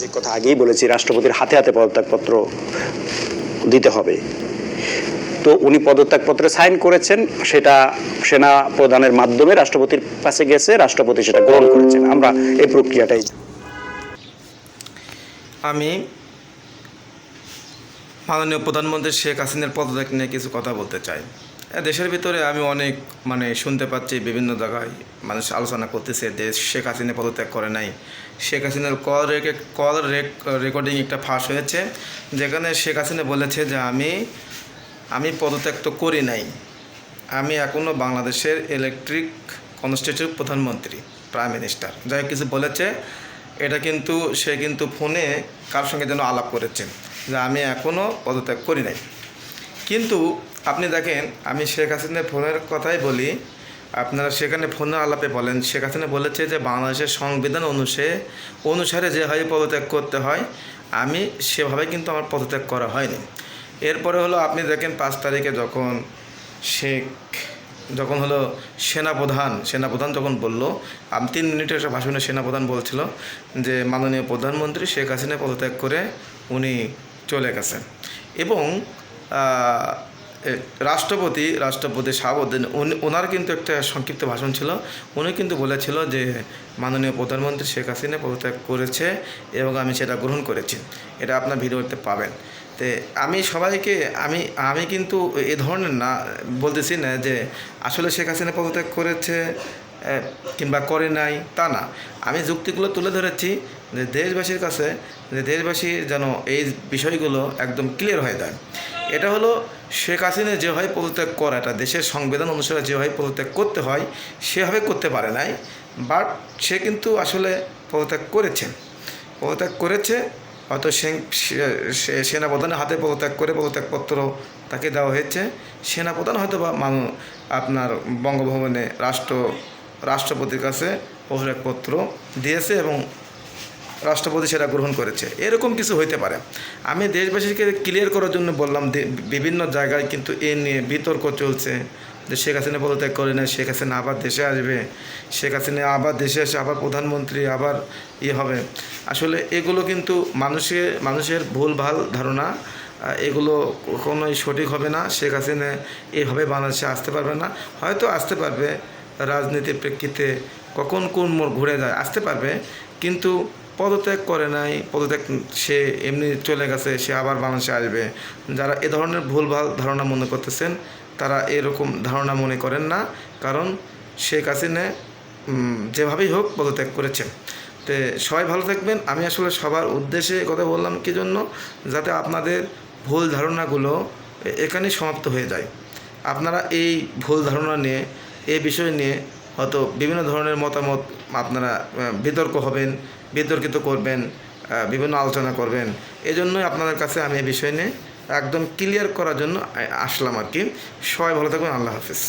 যে কথা আগেই বলেছি, রাষ্ট্রপতির হাতে হাতে পদত্যাগপত্র দিতে হবে। তো উনি পদত্যাগপত্রে সাইন করেছেন, সেটা সেনা প্রধানের মাধ্যমে রাষ্ট্রপতির কাছে গেছে, রাষ্ট্রপতি সেটা গ্রহণ করেছেন। আমরা এই প্রক্রিয়াটাই আমি মাননীয় প্রধানমন্ত্রী শেখ হাসিনার পদত্যাগ নিয়ে কিছু কথা বলতে চাই। দেশের ভিতরে আমি অনেক মানে শুনতে পাচ্ছি বিভিন্ন জায়গায় মানুষ আলোচনা করতেছে, দেশ শেখ হাসিনা পদত্যাগ করে নাই। শেখ হাসিনার কল রেকে কল রেকর্ডিং একটা ফাঁস হয়েছে, যেখানে শেখ হাসিনা বলেছে যে আমি আমি পদত্যাগ তো করি নাই। আমি এখনও বাংলাদেশের ইলেকট্রিক কনস্টিটিউট প্রধানমন্ত্রী প্রাইম মিনিস্টার যাই কিছু বলেছে, এটা কিন্তু, সে কিন্তু ফোনে কার সঙ্গে যেন আলাপ করেছেন যে আমি এখনও পদত্যাগ করি নাই। কিন্তু আপনি দেখেন, আমি শেখ হাসিনার ফোনের কথাই বলি, আপনারা সেখানে ফোনে আলাপে বলেন, শেখ হাসিনা বলেছে যে বাংলাদেশের সংবিধান অনুসারে অনুসারে যেভাবে পদত্যাগ করতে হয়, আমি সেভাবে কিন্তু আমার পদত্যাগ করা হয়নি। এরপরে হলো আপনি দেখেন, পাঁচ তারিখে যখন শেখ, যখন হলো সেনাপ্রধান সেনাপ্রধান যখন বলল, আমি, তিন মিনিটের একটা ভাষণে সেনাপ্রধান বলছিল যে মাননীয় প্রধানমন্ত্রী শেখ হাসিনা পদত্যাগ করে উনি চলে গেছেন। এবং রাষ্ট্রপতি রাষ্ট্রপতি শাহাবুদ্দিন ওনার কিন্তু একটা সংক্ষিপ্ত ভাষণ ছিল। উনি কিন্তু বলেছিল যে, মাননীয় প্রধানমন্ত্রী শেখ হাসিনা পদত্যাগ করেছে এবং আমি সেটা গ্রহণ করেছি। এটা আপনার ভিডিওতে পাবেন। তে আমি সবাইকে, আমি আমি কিন্তু এ ধরনের না, বলতেছি না যে, আসলে শেখ হাসিনা পদত্যাগ করেছে কিংবা করে নাই, তা না। আমি যুক্তিগুলো তুলে ধরেছি যে, দেশবাসীর কাছে, যে, দেশবাসী যেন এই বিষয়গুলো একদম ক্লিয়ার হয়ে যায়। এটা হলো শেখ হাসিনা যেভাবে পদত্যাগ করা এটা দেশের সংবিধান অনুসারে যেভাবে পদত্যাগ করতে হয়, সেভাবে করতে পারে নাই। বাট সে কিন্তু আসলে পদত্যাগ করেছেন পদত্যাগ করেছে, হয়তো সেনাপ্রধানের হাতে পদত্যাগ করে পদত্যাগপত্র তাকে দেওয়া হয়েছে। সেনাপ্রধান হয়তো বা মানু, আপনার বঙ্গভবনে রাষ্ট্র, রাষ্ট্রপতির কাছে পদত্যাগপত্র দিয়েছে এবং রাষ্ট্রপতি সেটা গ্রহণ করেছে। এরকম কিছু হইতে পারে। আমি দেশবাসীকে ক্লিয়ার করার জন্য বললাম বিভিন্ন জায়গায় কিন্তু এ নিয়ে বিতর্ক চলছে যে শেখ হাসিনা পদত্যাগ করে না শেখ হাসিনা আবার দেশে আসবে, শেখ হাসিনা আবার দেশে এসে আবার প্রধানমন্ত্রী, আবার ইয়ে হবে। আসলে এগুলো কিন্তু মানুষের মানুষের ভুলভাল ধারণা এগুলো কখনোই সঠিক হবে না। শেখ হাসিনা এভাবে বাংলাদেশে আসতে পারবে না। হয়তো আসতে পারবে রাজনীতির প্রেক্ষিতে, কখন কোন মোড় ঘুরে যায়, আসতে পারবে। কিন্তু পদত্যাগ করে নাই, পদত্যাগ সে এমনি চলে গেছে, সে আবার বাংলাদেশে আসবে। যারা এ ধরনের ভুলভাল ধারণা মনে করতেছেন, তারা এরকম ধারণা মনে করেন না, কারণ শেখ হাসিনা যেভাবেই হোক পদত্যাগ করেছেন তো সবাই ভালো থাকবেন। আমি আসলে সবার উদ্দেশ্যে কথা বললাম কি জন্য? যাতে আপনাদের ভুল ধারণাগুলো এ- এখানেই সমাপ্ত হয়ে যায়। আপনারা এই ভুল ধারণা নিয়ে এই বিষয় নিয়ে হয়তো বিভিন্ন ধরনের মতামত আপনারা বিতর্ক হবেন, বিতর্কিত করবেন বিভিন্ন আলোচনা করবেন। এজন্যই আপনাদের কাছে আমি এই বিষয় নিয়ে একদম ক্লিয়ার করার জন্য আসলাম আর কি। সবাই ভালো থাকবেন, আল্লাহ হাফিজ।